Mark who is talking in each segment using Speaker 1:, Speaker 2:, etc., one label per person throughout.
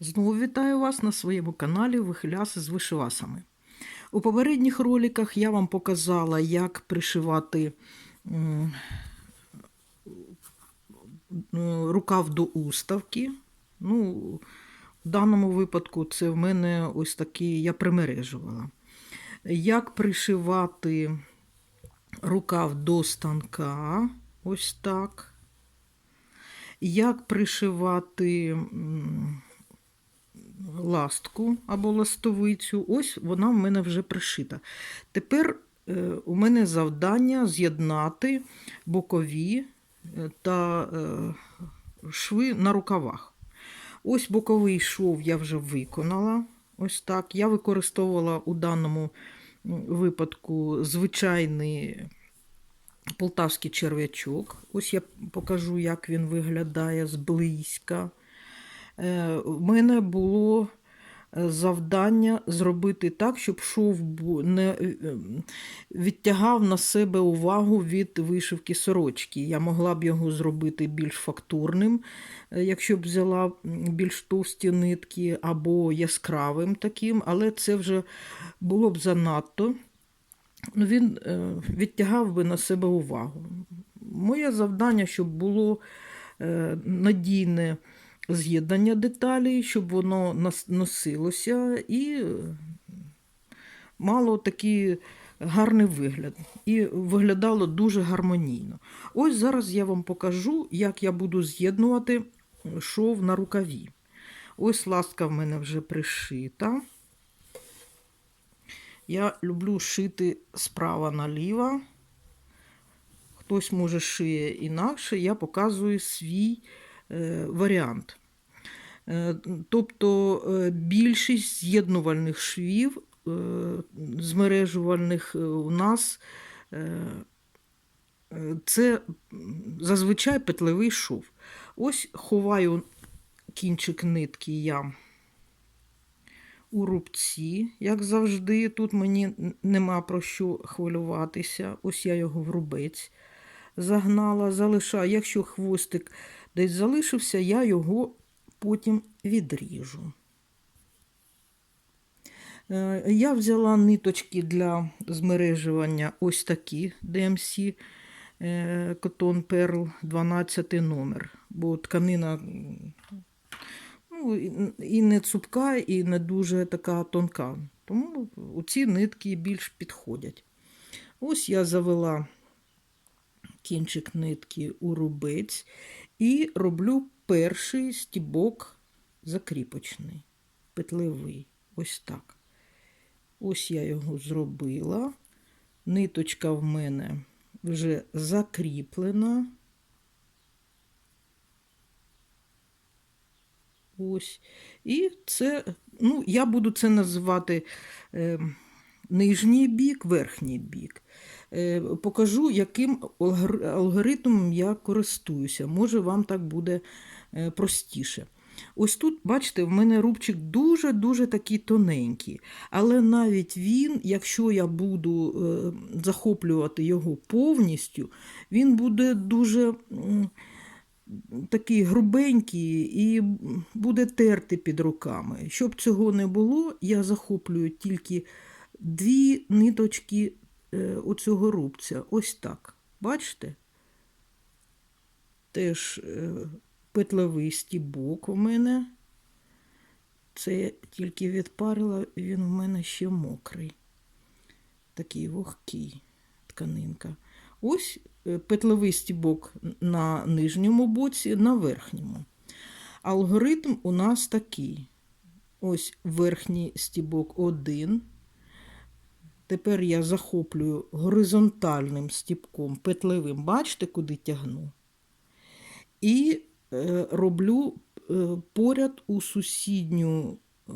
Speaker 1: Знову вітаю вас на своєму каналі Вихиляси з вишивасами. У попередніх роликах я вам показала, як пришивати рукав до уставки. Ну, в даному випадку це в мене ось такий, я примережувала. Як пришивати рукав до станка, ось так. Як пришивати ластку або ластовицю, ось вона в мене вже пришита. Тепер е, у мене завдання з'єднати бокові е, та е, шви на рукавах. Ось боковий шов я вже виконала. Ось так. Я використовувала у даному випадку звичайний полтавський черв'ячок. Ось я покажу, як він виглядає зблизька. Е, У мене було е, завдання зробити так, щоб шов не е, відтягав на себе увагу від вишивки сорочки. Я могла б його зробити більш фактурним, якщо б взяла більш товсті нитки, або яскравим таким, але це вже було б занадто. Ну, Він відтягав би на себе увагу. Моє завдання, щоб було надійне з'єднання деталей, щоб воно носилося і е, мало такий гарний вигляд. І виглядало дуже гармонійно. Ось зараз я вам покажу, як я буду з'єднувати шов на рукаві. Ось ласка в мене вже пришита. Я люблю шити справа наліво. Хтось може шиє інакше, я показую свій е, варіант. Е, тобто е, більшість з'єднувальних швів, е, змережувальних е, у нас е, е, це зазвичай петлевий шов. Ось ховаю кінчик нитки я у рубці, як завжди. Тут мені нема про що хвилюватися. Ось я його в рубець загнала, залишаю. Якщо хвостик десь залишився, я його потім відріжу. Е, Я взяла ниточки для змережування ось такі DMC е, Cotton Pearl 12 номер, бо тканина ну, і не цупка, і не дуже така тонка. Тому ці нитки більш підходять. Ось я завела кінчик нитки у рубець і роблю перший стібок закріпочний, петлевий. Ось так. Ось я його зробила. Ниточка в мене вже закріплена. Ось. І це, ну, я буду це називати е, нижній бік, верхній бік. Е, покажу, яким алгоритмом я користуюся. Може, вам так буде е, простіше. Ось тут, бачите, в мене рубчик дуже-дуже такий тоненький. Але навіть він, якщо я буду е, захоплювати його повністю, він буде дуже. такий грубенький і буде терти під руками. Щоб цього не було, я захоплюю тільки дві ниточки е, оцього рубця. Ось так. Бачите? Теж е, петлевий стібок у мене. Це я тільки відпарила, він у мене ще мокрий. Такий вогкий тканинка. Ось е, петлевий стібок на нижньому боці, на верхньому. Алгоритм у нас такий. Ось верхній стібок один. Тепер я захоплюю горизонтальним стібком петлевим, бачите, куди тягну. І е, роблю е, поряд у сусідню е,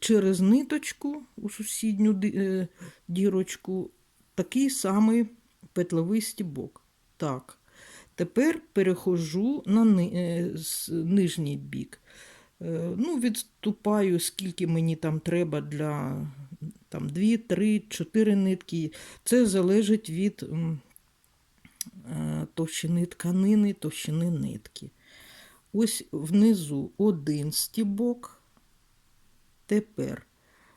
Speaker 1: через ниточку у сусідню е, дірочку такий самий петловий стібок. Так. Тепер перехожу на ни- е, с- нижній бік. Е, Ну, відступаю, скільки мені там треба для там, 2, 3, 4 нитки. Це залежить від е, товщини тканини, товщини нитки. ось внизу один стібок. Тепер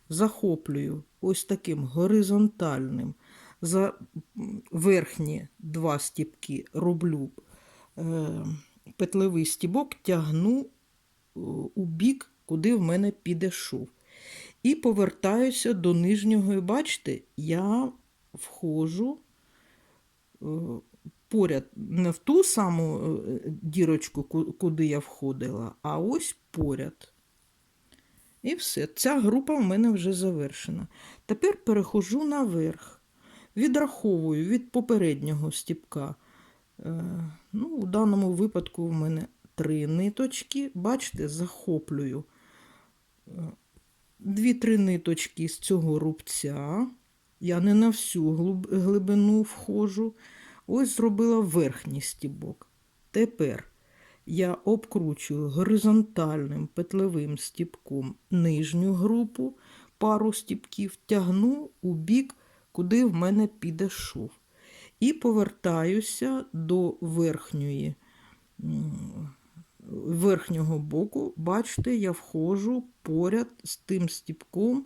Speaker 1: захоплюю ось таким горизонтальним. За верхні два стібки роблю е, петлевий стібок, тягну у бік, куди в мене піде шов. І повертаюся до нижнього. І бачите, я входжу е, поряд не в ту саму е, дірочку, куди я входила, а ось поряд. І все. Ця група в мене вже завершена. Тепер перехожу наверх. Відраховую від попереднього стіпка. Е, ну, у даному випадку в мене три ниточки. Бачите, захоплюю дві-три ниточки з цього рубця. Я не на всю глибину входжу. Ось зробила верхній стібок. Тепер я обкручую горизонтальним петлевим стібком нижню групу, пару стібків, тягну у бік, куди в мене піде шов. І повертаюся до верхньої, верхнього боку. Бачите, я входжу поряд з тим стібком,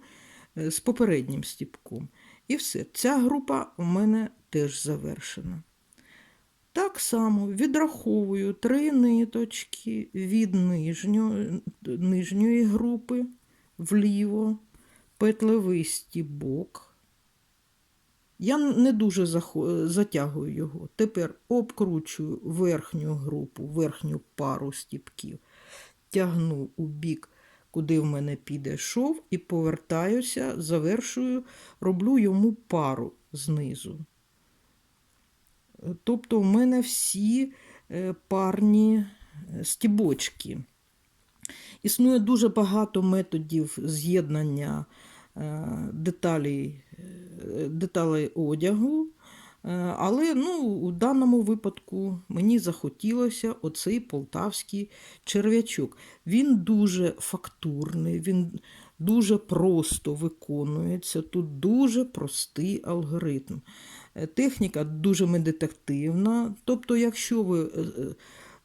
Speaker 1: е, з попереднім стібком. І все. Ця група у мене теж завершена. Так само відраховую три ниточки від нижньої, нижньої групи вліво, петлевий стібок. Я не дуже затягую його. Тепер обкручую верхню групу, верхню пару стібків, тягну у бік, куди в мене піде шов, і повертаюся, завершую, роблю йому пару знизу. Тобто в мене всі е, парні е, стібочки. Існує дуже багато методів з'єднання деталей, е, деталей одягу, е, але ну, у даному випадку мені захотілося оцей полтавський черв'ячок. Він дуже фактурний, він дуже просто виконується. Тут дуже простий алгоритм. Е, Техніка дуже медитативна. Тобто, якщо ви е,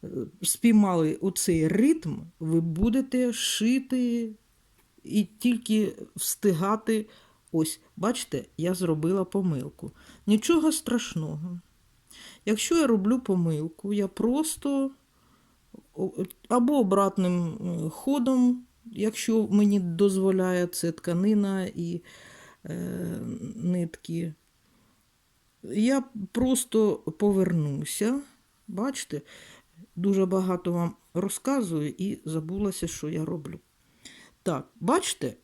Speaker 1: е, спіймали оцей ритм, ви будете шити і тільки встигати. Ось, бачите, я зробила помилку. Нічого страшного. Якщо я роблю помилку, я просто або обратним е, ходом, якщо мені дозволяє це тканина і е, нитки, я просто повернуся. Бачите, дуже багато вам розказую і забулася, що я роблю. Так, бачите,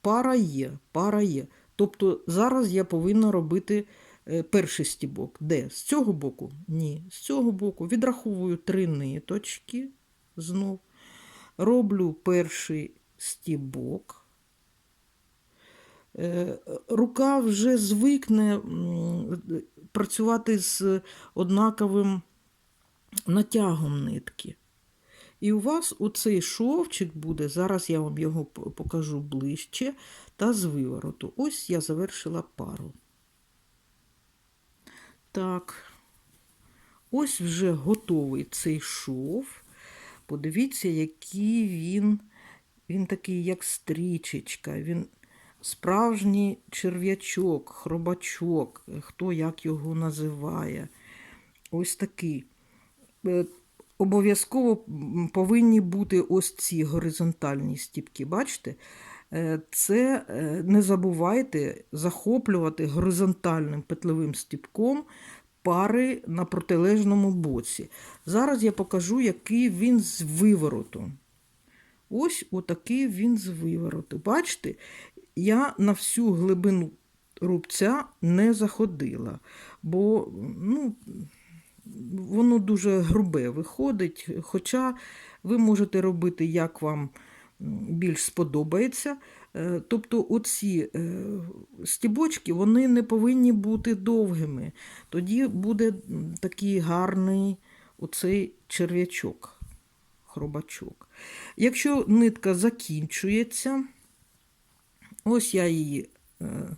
Speaker 1: пара є, пара є. Тобто зараз я повинна робити е, перший стібок. Де? З цього боку? Ні. З цього боку відраховую три ниточки знов. Роблю перший стібок. Е, Рука вже звикне працювати з однаковим натягом нитки. І у вас оцей шовчик буде, зараз я вам його покажу ближче, та з вивороту. Ось я завершила пару. Так, ось вже готовий цей шов. Подивіться, який він, він такий, як стрічечка. Він справжній черв'ячок, хробачок, хто як його називає. Ось такий. Обов'язково повинні бути ось ці горизонтальні стіпки. Бачите? Е, Це е, не забувайте захоплювати горизонтальним петлевим стіпком пари на протилежному боці. Зараз я покажу, який він з вивороту. Ось отакий він з вивороту. Бачите, я на всю глибину рубця не заходила, бо ну, воно дуже грубе виходить. Хоча ви можете робити, як вам більш сподобається. Е, Тобто оці е, стібочки вони не повинні бути довгими. Тоді буде такий гарний оцей черв'ячок, хробачок. Якщо нитка закінчується, ось я її е,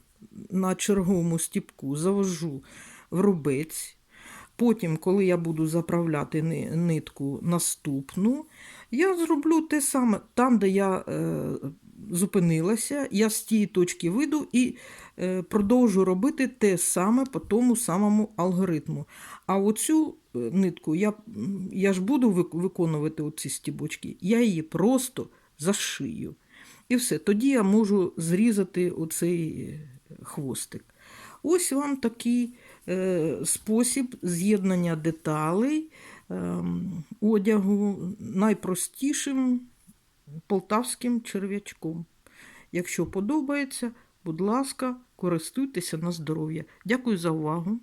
Speaker 1: на черговому стібку завожу в рубець, Потім, коли я буду заправляти нитку наступну, я зроблю те саме. Там, де я е, зупинилася, я з тієї точки вийду і е, продовжу робити те саме по тому самому алгоритму. А оцю е, нитку я, я ж буду виконувати оці стібочки, я її просто зашию. І все. Тоді я можу зрізати оцей е, хвостик. Ось вам такий спосіб з'єднання деталей ем, одягу найпростішим полтавським черв'ячком. Якщо подобається, будь ласка, користуйтеся на здоров'я. Дякую за увагу.